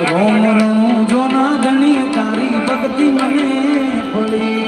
રોમ રોમ જોના ધણી તારી ભક્તિ મને પડી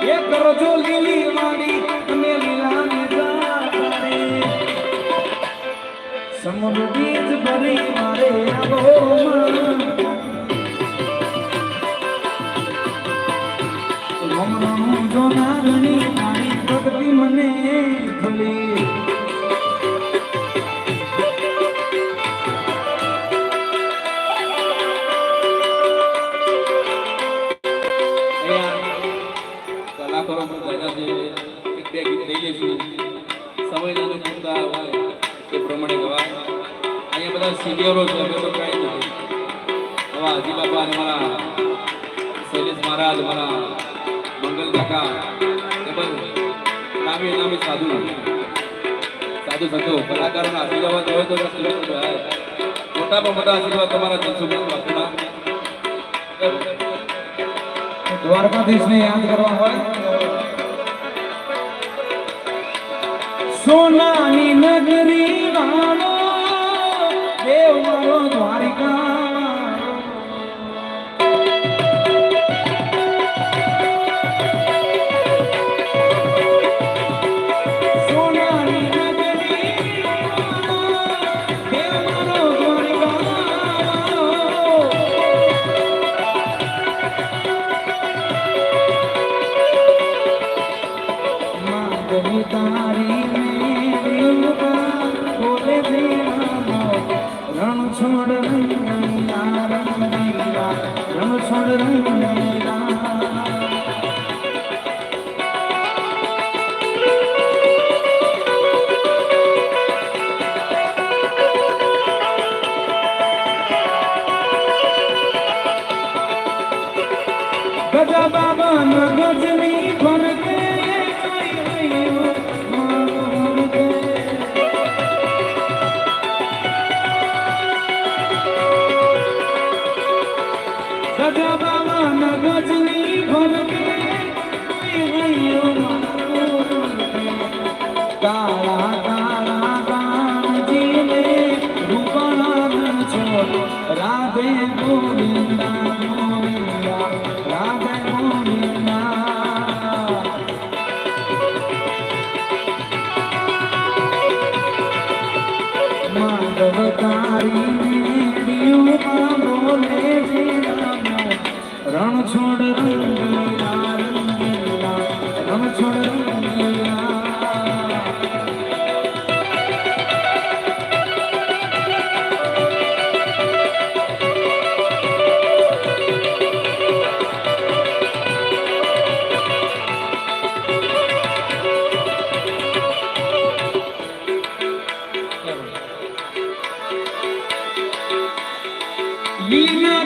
ગણી એ કરજો લીલી વાડી, અને લીલાની જાડી સમુદ્ર બીજ ભરી મારે આબોમાં રમ રમ ભક્તિ મને ભલી એક બે ગીત લઈ લઈશું સમયના અનુકૂળતા હોય એ પ્રમાણે ગવા અહીંયા બધા સિનિયરો છે, અમે તો કાંઈ નથી. હવે હાજી બાપા મારા શૈલેષ મહારાજ, મારા મંગલ કાકા તેમજ નામે નામે સાધુ સાધુ સંતો કલાકારોના આશીર્વાદ હોય તો લે. મોટામાં મોટા આશીર્વાદ તમારા જનસુખ બાપુના દ્વારકાધીશને યાદ કરવા હોય सुनानी नदी છોડ રંગીલા રણ છોડ રંગીલા ગજા બાબા ગજની રાધે ગોવિંદા રાધે ગોવિંદા. માધવ તારી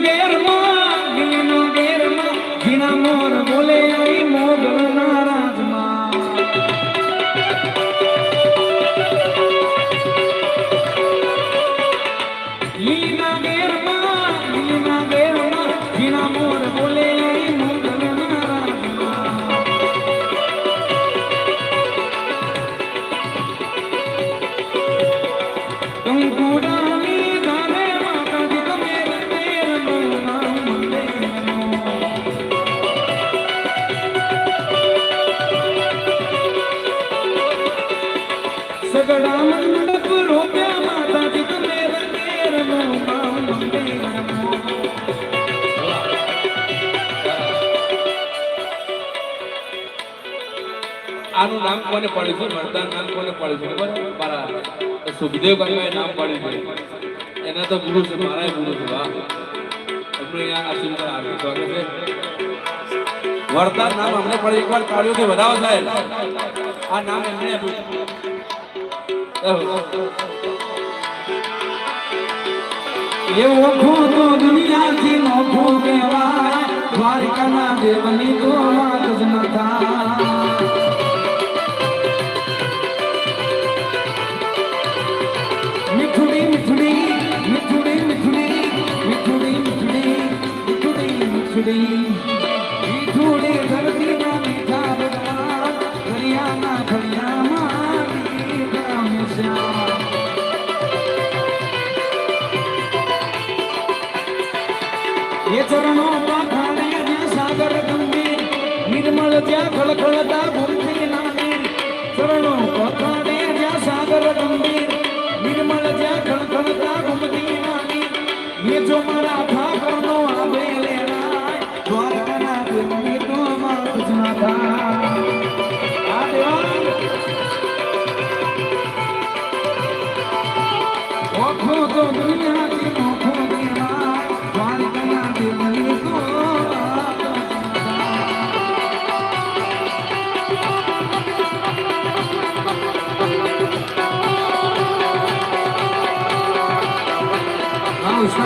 hermano. આનું નામ કોને પડ્યું છે? વરદાન નામ કોને પડ્યું છે? ખબર મારા સુખદેવ કાકાએ નામ પડ્યું છે. એના તો ગુરુ છે મારા ગુરુ છે. વાહ. અમને અહીંયા આ સુંદર આરતી સ્વાગત છે. વરદાન નામ અમને પડે એકવાર તાળીઓથી વધાવો સાહેબ. આ નામ એમને આપ્યું એવો ખોટો દુનિયાથી નોખો કહેવાય. દ્વારકાના દેવની તો વાત જ ન થાય. ચરણો પાખાણે સાગર ગંભીર નિર્મળ ત્યાં ખળખળતા ગુમતી ये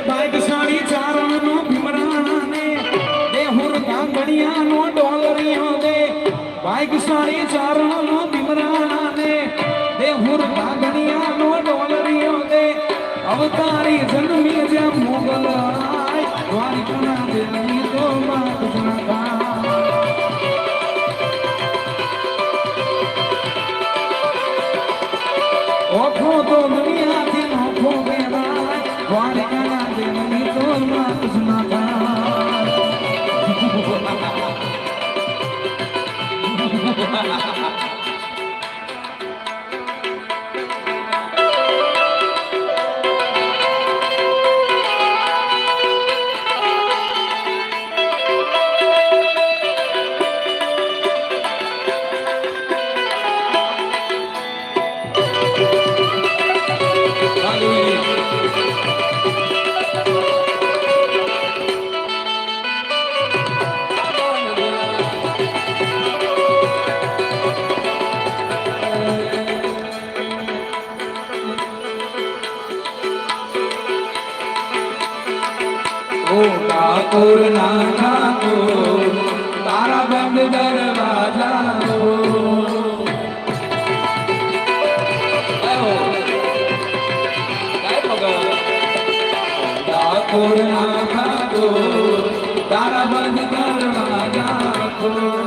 बाइक सारी चारों नो भीमराने दे हुर कांगड़िया नो डॉलरियों दे बाइक सारी चारों नो भीमराने दे हुर कांगड़िया नो डॉलरियों दे अवतार જન્મી જ્યાં મોગલાય ઠાકોર ના ઠાકોર તારા બંધ દરવાજા ઠાકોર ના ઠાકોર તારા બંધ દરવાજા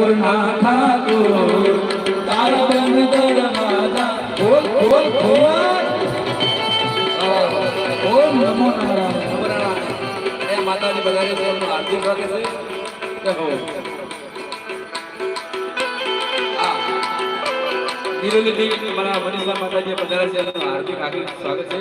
ઠાકોર ના ઠાકોર તારો બંધ દરવાજા ખોલ ખોલ ખોલ ઓમ નમો નારાયણ એ માતાજી બધાને એમનું હાર્દિક સ્વાગત છે. જય નિરોલી સ્વાગત છે.